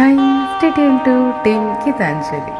Hi state to team Geetanjali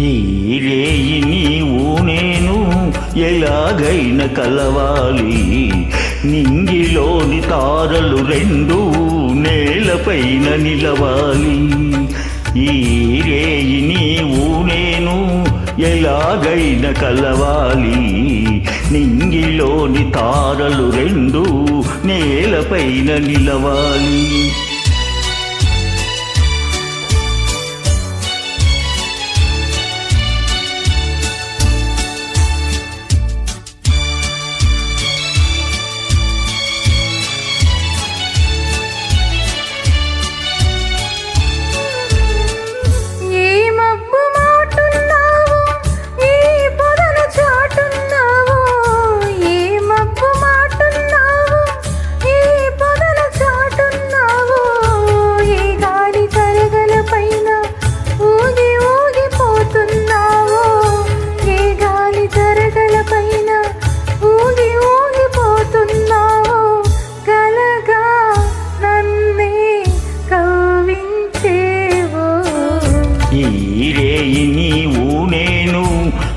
ఈ రేయి నీవు నేను ఎలాగైన కలవాలి. నింగిలోని తారలు రెండు నేలపైన నిలవాలి. ఈ రేయి నీవు నేను ఎలాగైన కలవాలి. నింగిలోని తారలు రెండు నేలపైన నిలవాలి.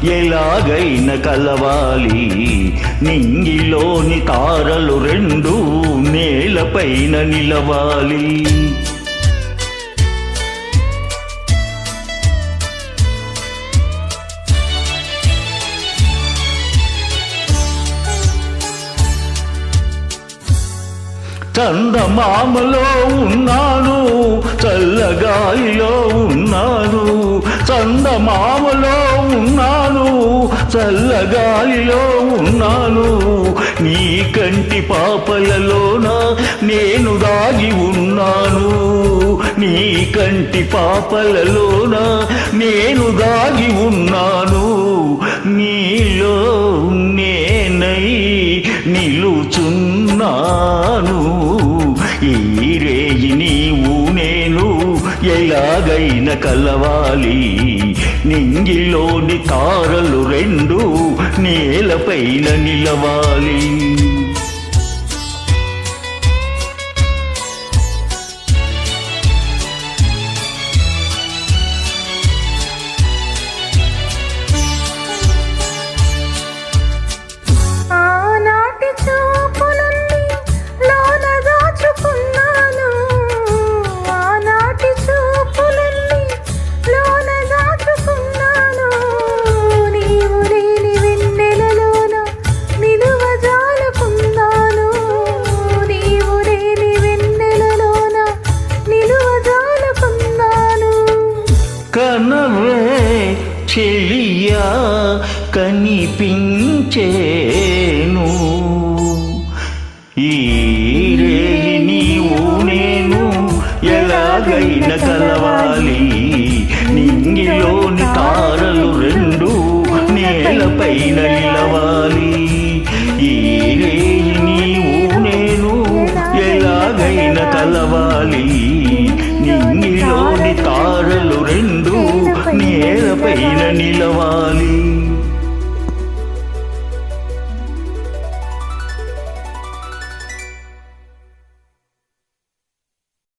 ఎలాగైన కలవాలి. నింగిలోని తారలు రెండు నేలపైన నిలవాలి. చందమామలో ఉన్నాను చల్లగాలిలో ఉన్నాను చందమా చల్లగాలిలో ఉన్నాను. నీ కంటి పాపలలోన నేను దాగి ఉన్నాను. నీ కంటి పాపలలోన నేను దాగి ఉన్నాను. నీలో నేనై నిలుచున్నాను. ఈ రేయి నీవు నేను ఎలాగైన కలవాలి. నింగిలోని తారలు రెండు నేలపైన నిలవాలి. చేను. ఈ నీవు నేను ఎలాగైన కలవాలి నింగిలోని తారలు రెండు నేలపైన